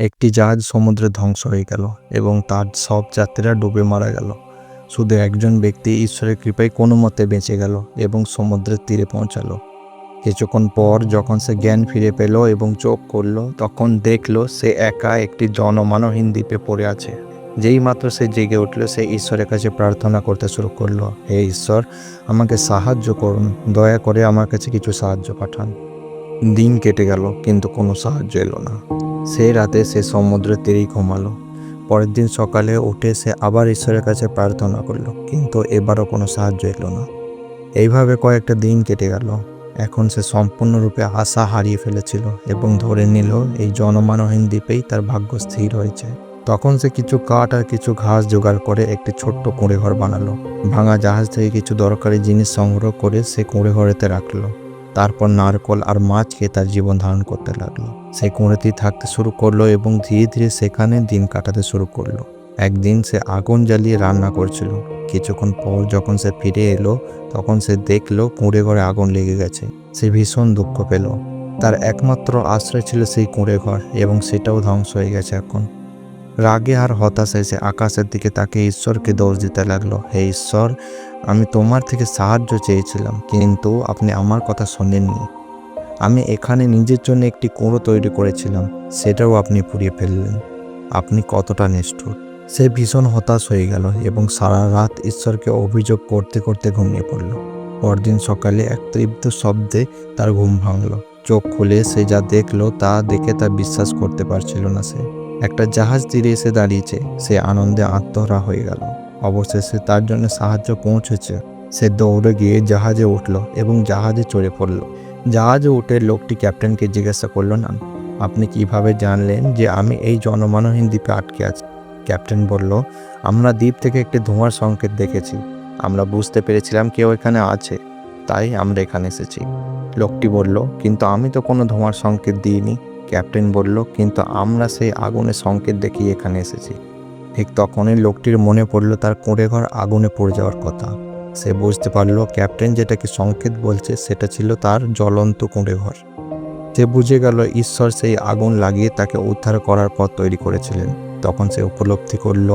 একটি জাহাজ সমুদ্রে ধ্বংস হয়ে গেল এবং তার সব যাত্রীরা ডুবে মারা গেল। শুধু একজন ব্যক্তি ঈশ্বরের কৃপায় কোনো মতে বেঁচে গেল এবং সমুদ্রের তীরে পৌঁছালো। কিছুক্ষণ পর যখন সে জ্ঞান ফিরে পেল এবং চোখ করল তখন দেখল সে একা একটি জনমানহীন দ্বীপে পড়ে আছে। যেই মাত্র সে জেগে উঠল, সে ঈশ্বরের কাছে প্রার্থনা করতে শুরু করল, হে ঈশ্বর, আমাকে সাহায্য করুন। দয়া করে আমার কাছে কিছু সাহায্য পাঠান। দিন কেটে গেল, কিন্তু কোনো সাহায্য এলো না। সেই রাতে সে সমুদ্রের তীরেই ঘুমালো। পরের দিন সকালে উঠে সে আবার ঈশ্বরের কাছে প্রার্থনা করল, কিন্তু এবারও কোনো সাহায্য এলো না। এইভাবে কয়েকটা দিন কেটে গেল। এখন সে সম্পূর্ণরূপে আশা হারিয়ে ফেলেছিল এবং ধরে নিল এই জনমানহীন দ্বীপেই তার ভাগ্য স্থির হয়েছে। তখন সে কিছু কাঠ আর কিছু ঘাস জোগাড় করে একটি ছোট্ট কুঁড়ে ঘর বানালো। ভাঙা জাহাজ থেকে কিছু দরকারি জিনিস সংগ্রহ করে সে কুঁড়ে ঘরেতে রাখল। তারপর নারকল আর মাছ খেয়ে তার জীবন ধারণ করতে লাগল। সে কুঁড়েতেই থাকতে শুরু করল এবং ধীরে ধীরে সেখানে দিন কাটাতে শুরু করল। একদিন সে আগুন জ্বালিয়ে রান্না করছিল। কিছুক্ষণ পর যখন সে ফিরে এলো, তখন সে দেখল কুঁড়ে ঘরে আগুন লেগে গেছে। সে ভীষণ দুঃখ পেল। তার একমাত্র আশ্রয় ছিল সেই কুঁড়ে ঘর এবং সেটাও ধ্বংস হয়ে গেছে এখন। রাগে আর হতাশায় সে আকাশের দিকে তাকে ঈশ্বরকে দোষ দিতে লাগল। হে ঈশ্বর, আমি তোমার থেকে সাহায্য চেয়েছিলাম, কিন্তু আপনি আমার কথা শোনেননি। আমি এখানে নিজের জন্য একটি কুঁড়ো তৈরি করেছিলাম, সেটাও আপনি পুড়িয়ে ফেললেন। আপনি কতটা নিষ্ঠুর। সে ভীষণ হতাশ হয়ে গেল এবং সারা রাত ঈশ্বরকে অভিযোগ করতে করতে ঘুমিয়ে পড়ল। পরদিন সকালে এক তীব্র শব্দে তার ঘুম ভাঙল। চোখ খুলে সে যা দেখল তা দেখে তা বিশ্বাস করতে পারছিল না সে। একটা জাহাজ তীরে এসে দাঁড়িয়েছে। সে আনন্দে আত্মহরা হয়ে গেল। অবশেষে তার জন্য সাহায্য পৌঁছেছে। সে দৌড়ে গিয়ে জাহাজে উঠল এবং জাহাজে চড়ে পড়ল। জাহাজে উঠে লোকটি ক্যাপ্টেনকে জিজ্ঞাসা করল না আপনি কীভাবে জানলেন যে আমি এই জনমানহীন দ্বীপে আটকে আছি? ক্যাপ্টেন বলল, আমরা দ্বীপ থেকে একটি ধোঁয়ার সংকেত দেখেছি। আমরা বুঝতে পেরেছিলাম কেউ এখানে আছে, তাই আমরা এখানে এসেছি। লোকটি বলল, কিন্তু আমি তো কোনো ধোঁয়ার সংকেত দিইনি। ক্যাপ্টেন বলল, কিন্তু আমরা সেই আগুনের সংকেত দেখেই এখানে এসেছি। ঠিক তখনই লোকটির মনে পড়ল তার কুঁড়ে ঘর আগুনে পড়ে যাওয়ার কথা। সে বুঝতে পারল ক্যাপ্টেন যেটাকে সংকেত বলছে, সেটা ছিল তার জ্বলন্ত কুঁড়ে ঘর। সে বুঝে গেল ঈশ্বর সেই আগুন লাগিয়ে তাকে উদ্ধার করার পথ তৈরি করেছিলেন। তখন সে উপলব্ধি করল,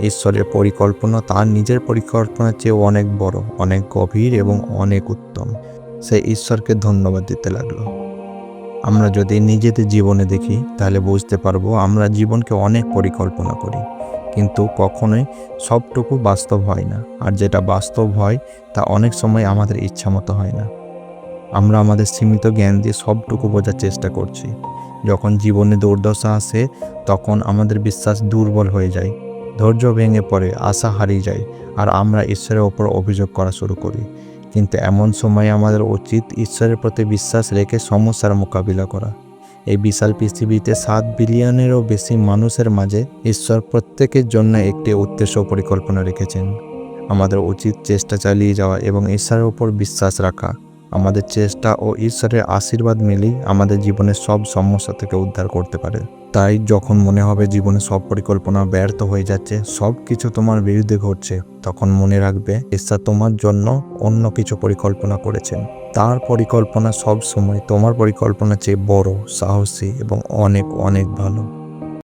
ঈশ্বরের পরিকল্পনা তার নিজের পরিকল্পনার চেয়ে অনেক বড়, অনেক গভীর এবং অনেক উত্তম। সে ঈশ্বরকে ধন্যবাদ দিতে লাগল। আমরা যদি নিজেদের জীবনে দেখি, তাহলে বুঝতে পারব আমরা জীবনকে অনেক পরিকল্পনা করি। কিন্তু কখনোই সবটুকু বাস্তব হয় না। আর যেটা বাস্তব হয়, তা অনেক সময় আমাদের ইচ্ছা মতো হয় না। আমরা আমাদের সীমিত জ্ঞান দিয়ে সবটুকু বোঝার চেষ্টা করছি। যখন জীবনে দুর্দশা আসে, তখন আমাদের বিশ্বাস দুর্বল হয়ে যায়। ধৈর্য ভেঙে পড়ে, আশা হারিয়ে যায়। আর আমরা ঈশ্বরের ওপর অভিযোগ করা শুরু করি। কিন্তু এমন সময় আমাদের উচিত ঈশ্বরের প্রতি বিশ্বাস রেখে সমস্যার মোকাবিলা করা। এই বিশাল পৃথিবীতে সাত বিলিয়নেরও বেশি মানুষের মাঝে ঈশ্বর প্রত্যেকের জন্য একটি উদ্দেশ্য পরিকল্পনা রেখেছেন। আমাদের উচিত চেষ্টা চালিয়ে যাওয়া এবং ঈশ্বরের উপর বিশ্বাস রাখা। আমাদের চেষ্টা ও ঈশ্বরের আশীর্বাদ মিলেই আমাদের জীবনের সব সমস্যা থেকে উদ্ধার করতে পারে। তাই যখন মনে হবে জীবনে সব পরিকল্পনা ব্যর্থ হয়ে যাচ্ছে, সব কিছু তোমার বিরুদ্ধে ঘটছে, তখন মনে রাখবে ঈশ্বর তোমার জন্য অন্য কিছু পরিকল্পনা করেছেন। তার পরিকল্পনা সব সময় তোমার পরিকল্পনা চেয়ে বড়, সাহসী এবং অনেক অনেক ভালো।